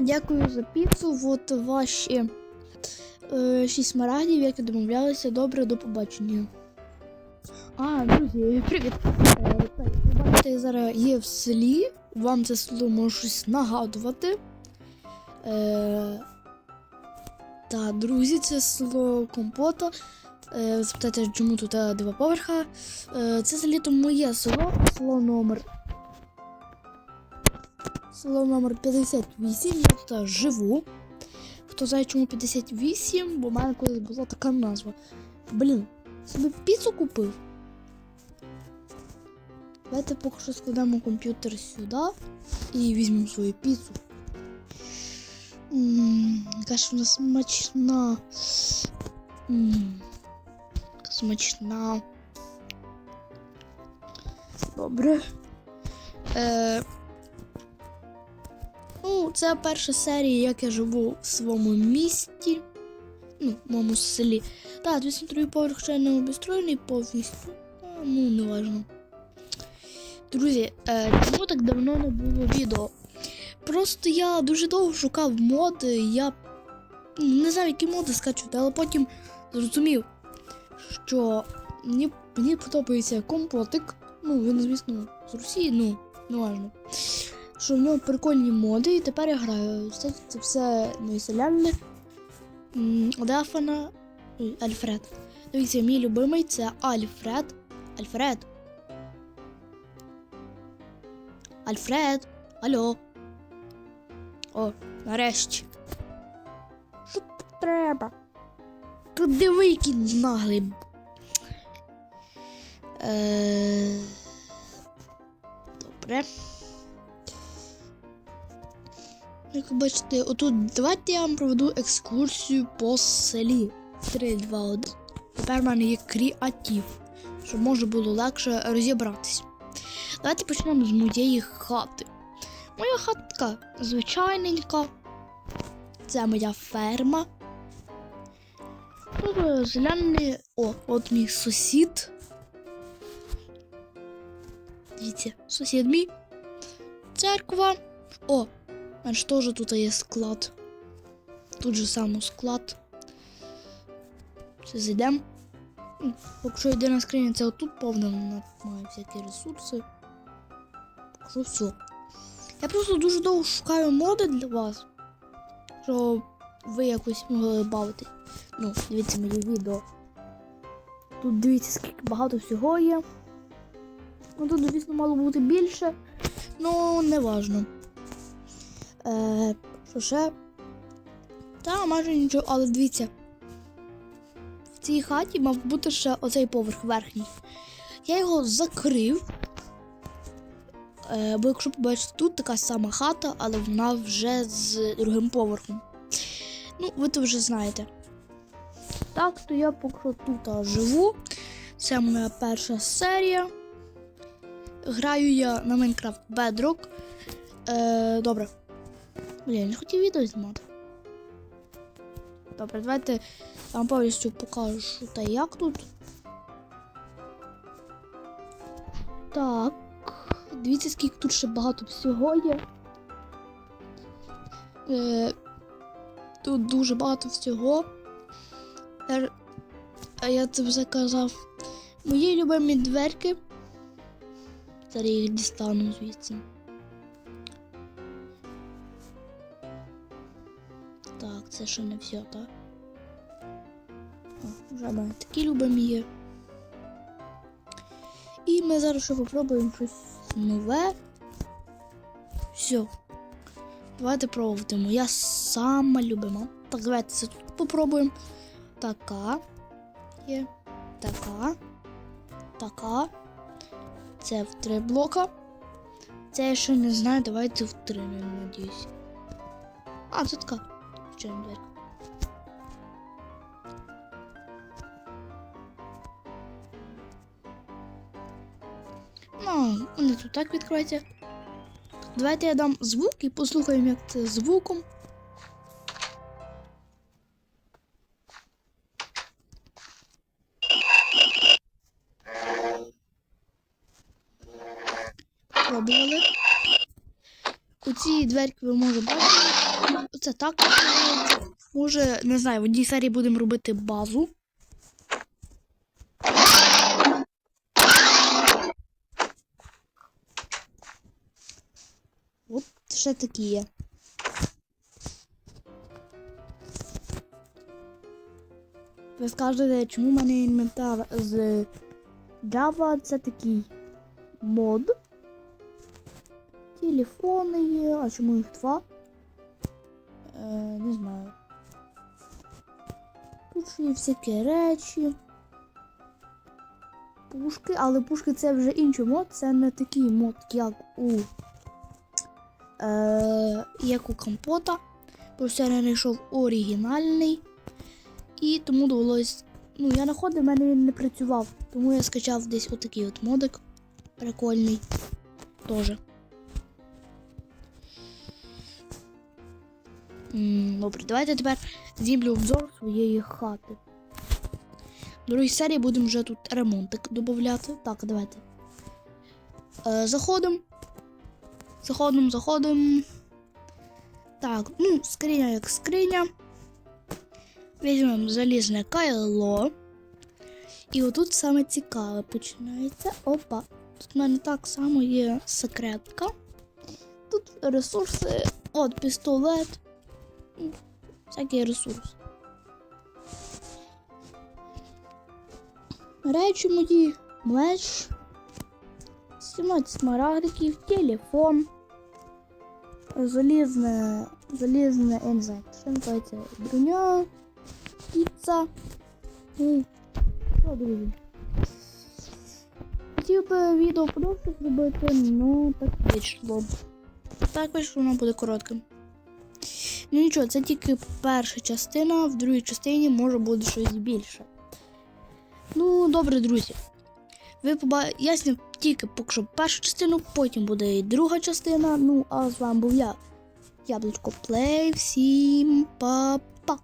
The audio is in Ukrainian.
Дякую за піцу. От ваші е, шість смарагдів, як і домовлялися. Добре, до побачення. А, друзі, привіт. Е, так, ви бачите, я зараз є в селі. Вам це село може щось нагадувати. Е, та, друзі, це село Компота. Е, запитайте, чому тут е, два поверха. Е, це селі то моє село, село номер. Село номер 58, я тут живу. Хто знає, чому 58, бо в мене колись була така назва. Блін, собі піцу купив. Давайте поки що складемо комп'ютер сюди і візьмемо свою піцу. Яка ж вона смачна. Смачна. Добре. Е, ну, це перша серія, як я живу в своєму місті. Ну, в моєму селі. Так, 202 поверх ще не обістроєний повністю. Ну, не важно. Друзі, е, чому так давно не було відео? Просто я дуже довго шукав моди, я не знаю, які моди скачувати, але потім зрозумів, що мені, мені подобається компотик. Ну, він, звісно, з Росії, ну, не важно. Що в нього прикольні моди, і тепер я граю. Це, це все мої селяни. Дефана ой, Альфред. Дивіться, мій любимий це Альфред. Альфред. Альфред. Алло. О, нарешті. Що треба? Тут диви, наглий. Е... Добре. Як ви бачите, отут давайте я вам проведу екскурсію по селі. 3, 2, 1. Тепер в мене є креатив, щоб може було легше розібратися. Давайте почнемо з моєї хати. Моя хатка звичайненька. Це моя ферма. Тут зелений. О, от мій сусід. Дивіться, сусід мій. Церква. О, мене ж теж тут є склад. Тут же само склад. Все, зайдемо. М, Поки що єдина скриня, це отут повна, вона має всякі ресурси. Що все. Я просто дуже довго шукаю моди для вас, щоб ви якось могли бавитись. Ну, дивіться мої відео. Тут дивіться, скільки багато всього є. Ну тут, звісно, мало бути більше, ну не важно. Е, що ще? Та, майже нічого, але дивіться. В цій хаті мав бути ще оцей поверх верхній. Я його закрив. Е, бо якщо побачите, тут така сама хата, але вона вже з другим поверхом. Ну, ви то вже знаєте. Так, то я поки тут живу. Це моя перша серія. Граю я на Minecraft Bedrock. Е, добре. Блін, я не хотів відео знімати. Добре, давайте я вам повністю покажу та як тут. Так. Дивіться, скільки тут ще багато всього є. Е, тут дуже багато всього. А я це вже казав. Мої любимі дверки. Зараз їх дістану звідси. Це ще не все, так? О, в такі любимі є. І ми зараз ще попробуємо щось нове. Все. Давайте пробувати. Моя сама любима. Так, давайте це тут попробуємо. Така. Є. Така. Така. Це в три блока. Це я ще не знаю. Давайте в три, надіюсь. А, це така. Включаємо. Ну, вони тут так відкриються. Давайте я дам звук і послухаємо, як це звуком. Пробували. У цій ці дверки ви можете бачити. Це так. Може, не знаю, в одній серії будемо робити базу. От ще такі є. Ви скажете, чому в мене інвентар з Java це такий мод. Телефони є, а чому їх два? Е, не знаю. Тут є всякі речі. Пушки, але пушки це вже інший мод, це не такий мод, як у е, як у компота. Просто я не знайшов оригінальний. І тому довелось. Ну, я знаходив, в мене він не працював. Тому я скачав десь отакий от модик. Прикольний. Тоже. Добре, давайте тепер зімлю обзор своєї хати. В другій серії будемо вже тут ремонтик додати. Так, давайте. Е, заходимо. Заходимо, заходимо. Так, ну, скриня як скриня. Візьмемо залізне кайло. І отут саме цікаве починається. Опа. Тут в мене так само є секретка. Тут ресурси. От пістолет. Всякий ресурс. Речі мої, меч, 17 смарагдиків, телефон, залізне, залізне, я не знаю, що називається, броня, піца. Ну, що, друзі? Хотів би відео просто зробити, ну так вийшло. Так вийшло, воно буде коротким. Ну нічого, це тільки перша частина, в другій частині може буде щось більше. Ну, добре, друзі. Ви поба... Я зняв тільки поки що першу частину, потім буде і друга частина. Ну, а з вами був я. Яблучко Плей. Всім па-па!